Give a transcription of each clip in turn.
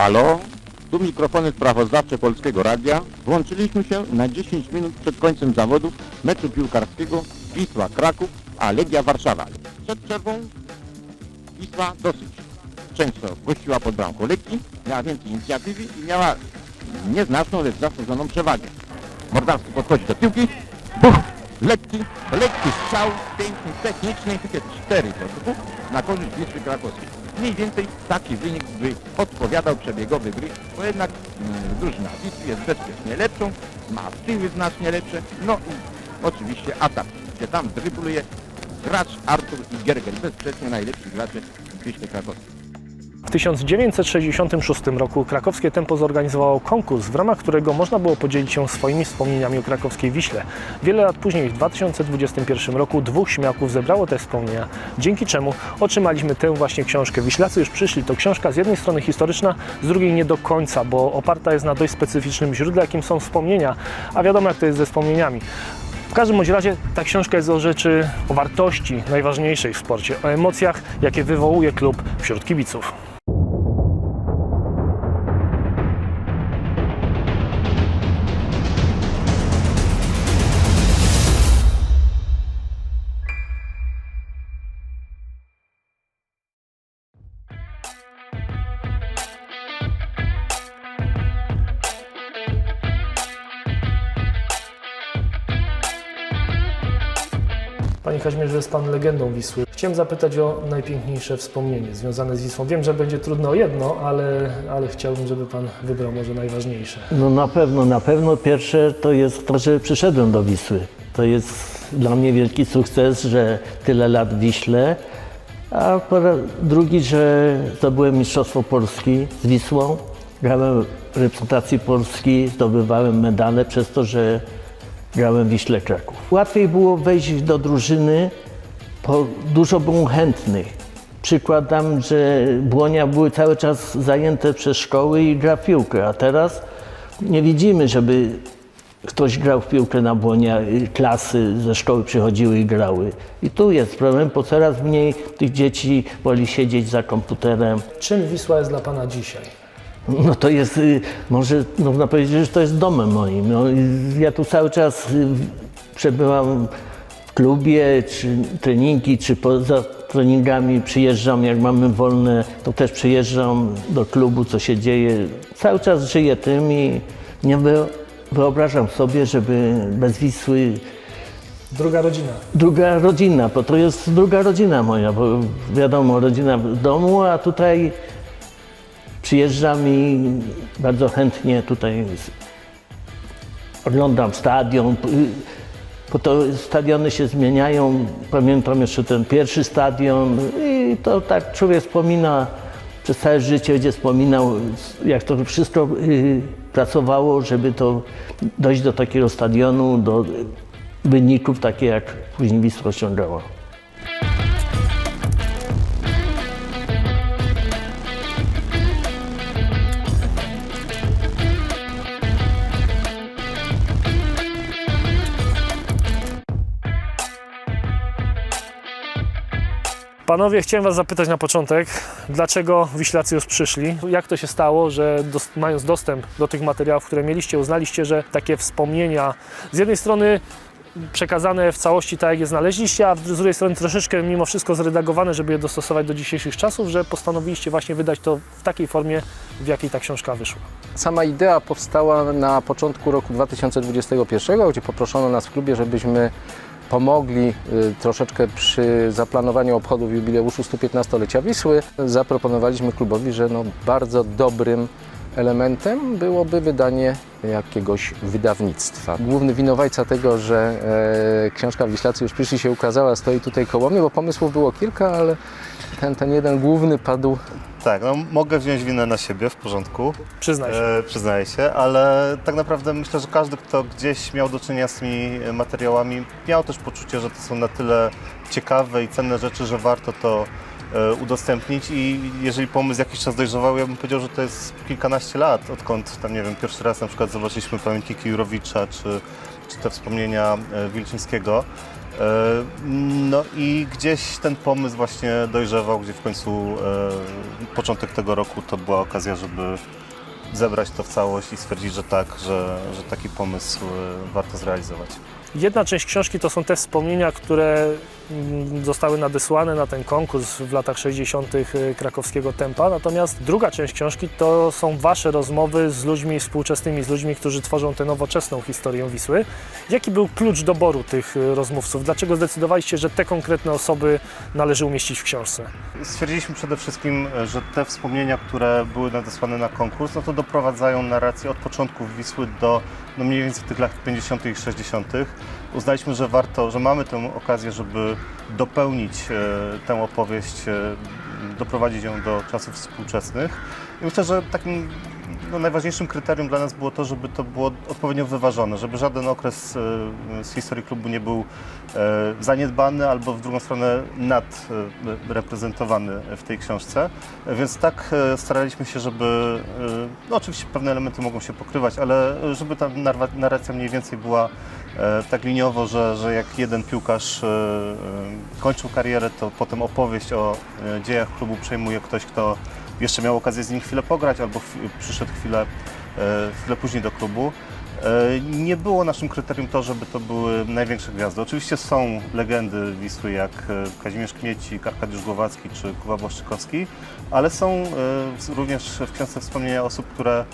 Halo? Tu mikrofony sprawozdawcze Polskiego Radia. Włączyliśmy się na 10 minut przed końcem zawodów meczu piłkarskiego Wisła Kraków, a Legia Warszawa. Przed przerwą Wisła dosyć często gościła pod bramką Legii, miała więcej inicjatywy i miała nieznaczną, lecz zasłużoną przewagę. Mordarski podchodzi do piłki, buch, lekki, lekki strzał, piękny, techniczny, takie cztery do na korzyść Wisły Krakowskiej. Mniej więcej taki wynik by odpowiadał przebiegowy gry, bo jednak mm, drużyna Wisły jest bezpiecznie lepszą, ma tyły znacznie lepsze, no i oczywiście atak, gdzie tam drybluje gracz Artur i Gergel, bezsprzecznie najlepsi gracze Wiśle Krakowskiej. W 1966 roku krakowskie Tempo zorganizowało konkurs, w ramach którego można było podzielić się swoimi wspomnieniami o krakowskiej Wiśle. Wiele lat później, w 2021 roku, dwóch śmiałków zebrało te wspomnienia, dzięki czemu otrzymaliśmy tę właśnie książkę. Wiślacy już przyszli. To książka z jednej strony historyczna, z drugiej nie do końca, bo oparta jest na dość specyficznym źródle, jakim są wspomnienia, a wiadomo jak to jest ze wspomnieniami. W każdym bądź razie ta książka jest o rzeczy, o wartości najważniejszej w sporcie, o emocjach, jakie wywołuje klub wśród kibiców. Panie Kazimierzu, jest Pan legendą Wisły. Chciałem zapytać o najpiękniejsze wspomnienie związane z Wisłą. Wiem, że będzie trudno o jedno, ale, ale chciałbym, żeby Pan wybrał może najważniejsze. No na pewno, na pewno pierwsze to jest to, że przyszedłem do Wisły. To jest dla mnie wielki sukces, że tyle lat Wiśle, a drugi, że zdobyłem Mistrzostwo Polski z Wisłą. Grałem w reprezentacji Polski, zdobywałem medale przez to, że grałem w Wiśle Kraków. Łatwiej było wejść do drużyny, bo dużo było chętnych. Przykładam, że Błonia były cały czas zajęte przez szkoły i gra w piłkę, a teraz nie widzimy, żeby ktoś grał w piłkę na Błonia, klasy ze szkoły przychodziły i grały. I tu jest problem, bo coraz mniej tych dzieci woli siedzieć za komputerem. Czym Wisła jest dla Pana dzisiaj? No to jest, y, może można powiedzieć, że to jest domem moim. No, ja tu cały czas y, przebywam w klubie, czy treningi, czy poza treningami przyjeżdżam, jak mamy wolne, to też przyjeżdżam do klubu, co się dzieje. Cały czas żyję tym i nie wyo- wyobrażam sobie, żeby bez Wisły Druga rodzina. druga rodzina, bo to jest druga rodzina moja, bo wiadomo, rodzina w domu, a tutaj przyjeżdżam i bardzo chętnie tutaj oglądam stadion, bo to stadiony się zmieniają. Pamiętam jeszcze ten pierwszy stadion i to tak człowiek wspomina przez całe życie, będzie wspominał, jak to wszystko y, pracowało, żeby to dojść do takiego stadionu, do wyników, takie jak później Wisła osiągała. Panowie, chciałem Was zapytać na początek, dlaczego Wiślacy już przyszli? Jak to się stało, że dos- mając dostęp do tych materiałów, które mieliście, uznaliście, że takie wspomnienia z jednej strony przekazane w całości tak, jak je znaleźliście, a z drugiej strony troszeczkę mimo wszystko zredagowane, żeby je dostosować do dzisiejszych czasów, że postanowiliście właśnie wydać to w takiej formie, w jakiej ta książka wyszła. Sama idea powstała na początku roku 2021, gdzie poproszono nas w klubie, żebyśmy pomogli y, troszeczkę przy zaplanowaniu obchodów jubileuszu 115-lecia Wisły. Zaproponowaliśmy klubowi, że no bardzo dobrym elementem byłoby wydanie jakiegoś wydawnictwa. Główny winowajca tego, że e, książka Wiślacy już przyszli się ukazała, stoi tutaj koło mnie, bo pomysłów było kilka, ale ten, ten jeden główny padł Tak, no mogę wziąć winę na siebie, w porządku, Przyznaj się. e, przyznaję się, ale tak naprawdę myślę, że każdy, kto gdzieś miał do czynienia z tymi materiałami, miał też poczucie, że to są na tyle ciekawe i cenne rzeczy, że warto to e, udostępnić i jeżeli pomysł jakiś czas dojrzewał, ja bym powiedział, że to jest kilkanaście lat, odkąd tam, nie wiem, pierwszy raz na przykład zobaczyliśmy pamiętniki Jurowicza, czy, czy te wspomnienia e, Wilczyńskiego. E, No i gdzieś ten pomysł właśnie dojrzewał, gdzie w końcu e, początek tego roku to była okazja, żeby zebrać to w całość i stwierdzić, że tak, że, że taki pomysł e, warto zrealizować. Jedna część książki to są te wspomnienia, które zostały nadesłane na ten konkurs w latach 60. krakowskiego tempa. Natomiast druga część książki to są Wasze rozmowy z ludźmi współczesnymi, z ludźmi, którzy tworzą tę nowoczesną historię Wisły. Jaki był klucz doboru tych y, rozmówców? Dlaczego zdecydowaliście, że te konkretne osoby należy umieścić w książce? Stwierdziliśmy przede wszystkim, że te wspomnienia, które były nadesłane na konkurs, no to doprowadzają narrację od początków Wisły do no mniej więcej tych lat 50. i 60. Uznaliśmy, że warto, że mamy tę okazję, żeby dopełnić e, tę opowieść, e, doprowadzić ją do czasów współczesnych. I myślę, że takim no, najważniejszym kryterium dla nas było to, żeby to było odpowiednio wyważone, żeby żaden okres e, z historii klubu nie był zaniedbany albo w drugą stronę nadreprezentowany w tej książce. Więc tak staraliśmy się, żeby, no oczywiście pewne elementy mogą się pokrywać, ale żeby ta narracja mniej więcej była tak liniowo, że, że jak jeden piłkarz e, e, kończył karierę, to potem opowieść o e, dziejach klubu przejmuje ktoś, kto jeszcze miał okazję z nim chwilę pograć albo przyszedł chwilę, e, chwilę później do klubu. E, Nie było naszym kryterium to, żeby to były największe gwiazdy. Oczywiście są legendy Wisły jak e, Kazimierz Kmiecik, Arkadiusz Głowacki czy Kuba Błaszczykowski, ale są e, również w książce wspomnienia osób, które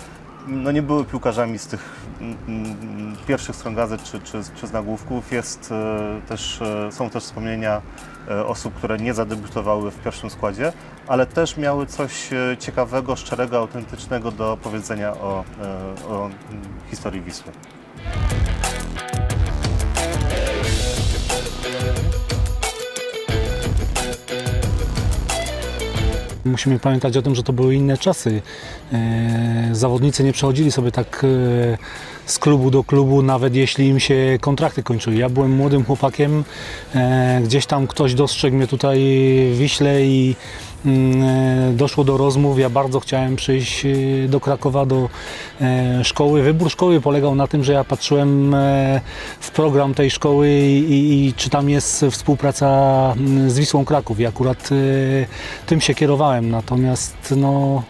no nie były piłkarzami z tych mm, mm, pierwszych stron gazet czy, czy, czy z nagłówków. Jest, e, też, e, są też wspomnienia e, osób, które nie zadebiutowały w pierwszym składzie, ale też miały coś ciekawego, szczerego, autentycznego do powiedzenia o, e, o historii Wisły. Musimy pamiętać o tym, że to były inne czasy. E, Zawodnicy nie przechodzili sobie tak e, z klubu do klubu, nawet jeśli im się kontrakty kończyły. Ja byłem młodym chłopakiem, e, gdzieś tam ktoś dostrzegł mnie tutaj w Wiśle i doszło do rozmów. Ja bardzo chciałem przyjść e, do Krakowa, do e, szkoły. Wybór szkoły polegał na tym, że ja patrzyłem e, w program tej szkoły i, i, czy tam jest współpraca mm, z Wisłą Kraków. I akurat e, tym się kierowałem. Natomiast no,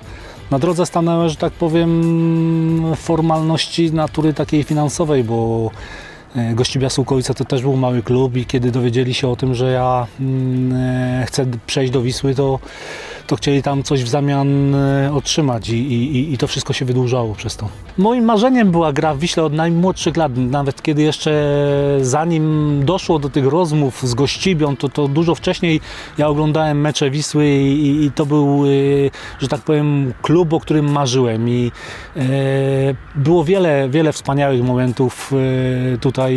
na drodze stanęły, że tak powiem, formalności natury takiej finansowej, bo e, Gościbia Sułkowice to też był mały klub i kiedy dowiedzieli się o tym, że ja mm, e, chcę przejść do Wisły, to, to chcieli tam coś w zamian e, otrzymać i, i, i to wszystko się wydłużało przez to. Moim marzeniem była gra w Wiśle od najmłodszych lat, nawet kiedy jeszcze zanim doszło do tych rozmów z Gościbią, to, to dużo wcześniej ja oglądałem mecze Wisły i, i to był, e, że tak powiem, klub, o którym marzyłem i e, było wiele, wiele wspaniałych momentów e, tutaj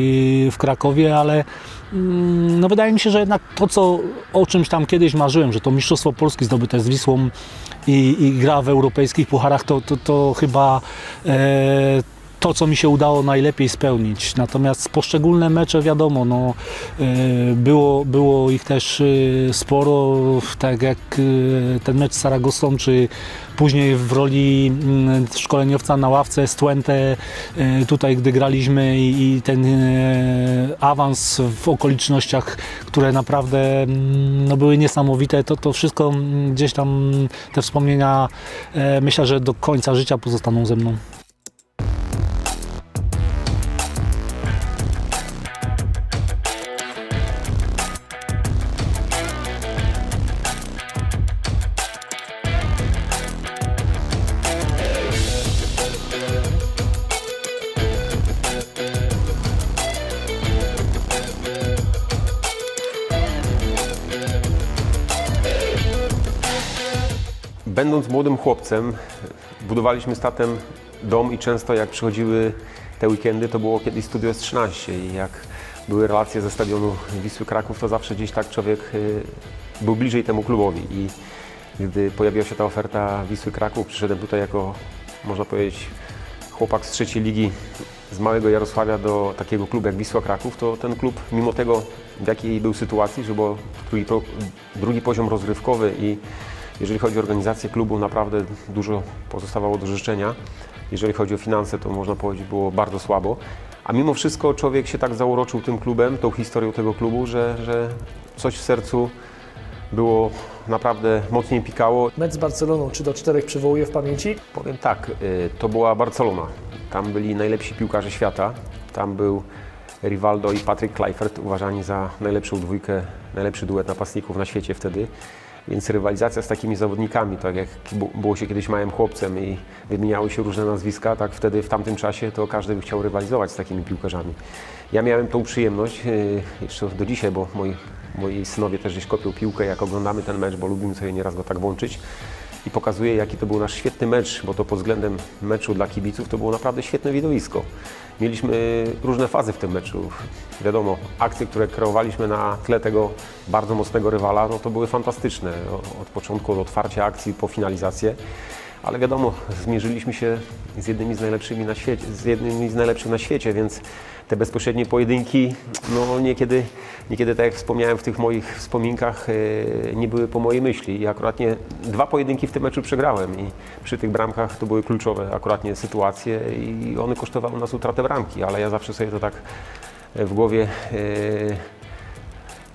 w Krakowie, ale no wydaje mi się, że jednak to, co, o czymś tam kiedyś marzyłem, że to Mistrzostwo Polski zdobyte z Wisłą i, i gra w europejskich pucharach, to, to, to chyba e, to, co mi się udało najlepiej spełnić. Natomiast poszczególne mecze, wiadomo, no, e, było, było ich też e, sporo, tak jak e, ten mecz z Saragosą, czy później w roli mm, szkoleniowca na ławce z Twente, tutaj gdy graliśmy i, ten awans w okolicznościach, które naprawdę mm, no, były niesamowite, to, to wszystko mm, gdzieś tam te wspomnienia myślę, że do końca życia pozostaną ze mną. Będąc młodym chłopcem, budowaliśmy z tatem dom i często jak przychodziły te weekendy, to było kiedyś Studio S13 i jak były relacje ze stadionu Wisły Kraków, to zawsze gdzieś tak człowiek y, był bliżej temu klubowi. I gdy pojawiła się ta oferta Wisły Kraków, przyszedłem tutaj jako, można powiedzieć, chłopak z trzeciej ligi z małego Jarosławia do takiego klubu jak Wisła Kraków, to ten klub, mimo tego w jakiej był sytuacji, że było drugi, drugi poziom rozgrywkowy i jeżeli chodzi o organizację klubu, naprawdę dużo pozostawało do życzenia. Jeżeli chodzi o finanse, to można powiedzieć było bardzo słabo, A mimo wszystko człowiek się tak zauroczył tym klubem, tą historią tego klubu, że, że coś w sercu było naprawdę mocniej pikało. Mecz z Barceloną 3 do 4 przywołuje w pamięci? Powiem tak, y, to była Barcelona. Tam byli najlepsi piłkarze świata. Tam był Rivaldo i Patrick Kluivert uważani za najlepszą dwójkę, najlepszy duet napastników na świecie wtedy. Więc rywalizacja z takimi zawodnikami, tak jak było się kiedyś małym chłopcem i wymieniały się różne nazwiska, tak wtedy w tamtym czasie to każdy by chciał rywalizować z takimi piłkarzami. Ja miałem tą przyjemność, y, jeszcze do dzisiaj, bo moi, moi synowie też gdzieś kopią piłkę, jak oglądamy ten mecz, bo lubimy sobie nieraz go tak włączyć i pokazuje, jaki to był nasz świetny mecz, bo to pod względem meczu dla kibiców to było naprawdę świetne widowisko. Mieliśmy różne fazy w tym meczu. Wiadomo, akcje, które kreowaliśmy na tle tego bardzo mocnego rywala, no to były fantastyczne. Od początku, od otwarcia akcji po finalizację. Ale wiadomo, zmierzyliśmy się z jednymi z najlepszymi na świecie, z jednymi z najlepszych na świecie, więc te bezpośrednie pojedynki, no niekiedy, niekiedy tak jak wspomniałem w tych moich wspominkach, e, nie były po mojej myśli. I akuratnie dwa pojedynki w tym meczu przegrałem i przy tych bramkach to były kluczowe akuratnie sytuacje i one kosztowały nas utratę bramki, ale ja zawsze sobie to tak e, w głowie e,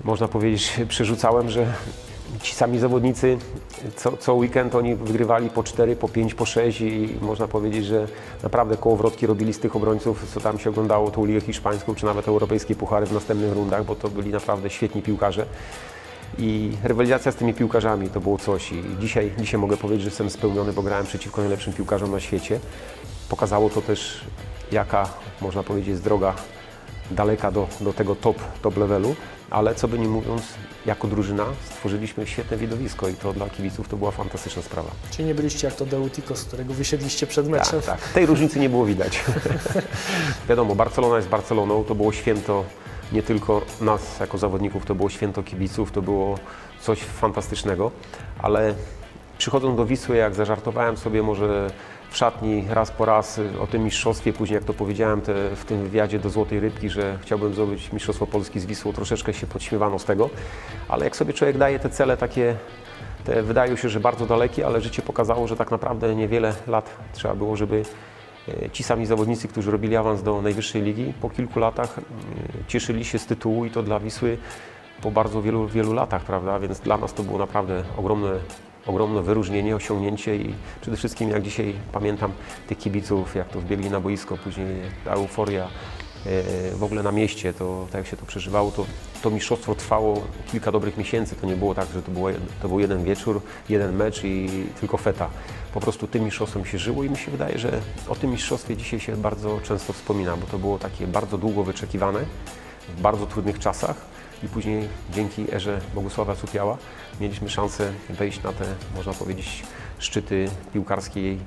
można powiedzieć, przerzucałem, że ci sami zawodnicy co, co weekend oni wygrywali po 4, po 5, po 6 i można powiedzieć, że naprawdę kołowrotki robili z tych obrońców, co tam się oglądało, tą ligę hiszpańską, czy nawet europejskie puchary w następnych rundach, bo to byli naprawdę świetni piłkarze. I rywalizacja z tymi piłkarzami to było coś. I dzisiaj, dzisiaj mogę powiedzieć, że jestem spełniony, bo grałem przeciwko najlepszym piłkarzom na świecie. Pokazało to też, jaka, można powiedzieć, jest droga daleka do, do tego top, top levelu, ale co by nie mówiąc, jako drużyna stworzyliśmy świetne widowisko i to dla kibiców to była fantastyczna sprawa. Czyli nie byliście jak to Deutikos, którego wysiedliście przed meczem? Tak, tak. Tej różnicy nie było widać. Wiadomo, Barcelona jest Barceloną, to było święto nie tylko nas jako zawodników, to było święto kibiców, to było coś fantastycznego, ale przychodząc do Wisły, jak zażartowałem sobie może w szatni raz po raz o tym mistrzostwie, później jak to powiedziałem te, w tym wywiadzie do Złotej Rybki, że chciałbym zdobyć Mistrzostwo Polski z Wisłą, troszeczkę się podśmiewano z tego, ale jak sobie człowiek daje te cele takie te wydają się, że bardzo dalekie, ale życie pokazało, że tak naprawdę niewiele lat trzeba było, żeby e, ci sami zawodnicy, którzy robili awans do najwyższej ligi, po kilku latach e, cieszyli się z tytułu i to dla Wisły po bardzo wielu, wielu latach, prawda? Więc dla nas to było naprawdę ogromne, ogromne wyróżnienie, osiągnięcie i przede wszystkim jak dzisiaj pamiętam tych kibiców, jak to wbiegli na boisko, później ta euforia e, w ogóle na mieście, to tak jak się to przeżywało, to, to mistrzostwo trwało kilka dobrych miesięcy. To nie było tak, że to, było, to był jeden wieczór, jeden mecz i tylko feta. Po prostu tym mistrzostwem się żyło i mi się wydaje, że o tym mistrzostwie dzisiaj się bardzo często wspomina, bo to było takie bardzo długo wyczekiwane, w bardzo trudnych czasach i później dzięki erze Bogusława Cupiała mieliśmy szansę wejść na te, można powiedzieć, szczyty piłkarskiej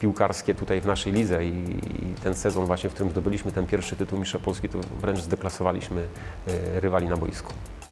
piłkarskie tutaj w naszej lidze i, i ten sezon właśnie, w którym zdobyliśmy ten pierwszy tytuł mistrza Polski, to wręcz zdeklasowaliśmy e, rywali na boisku.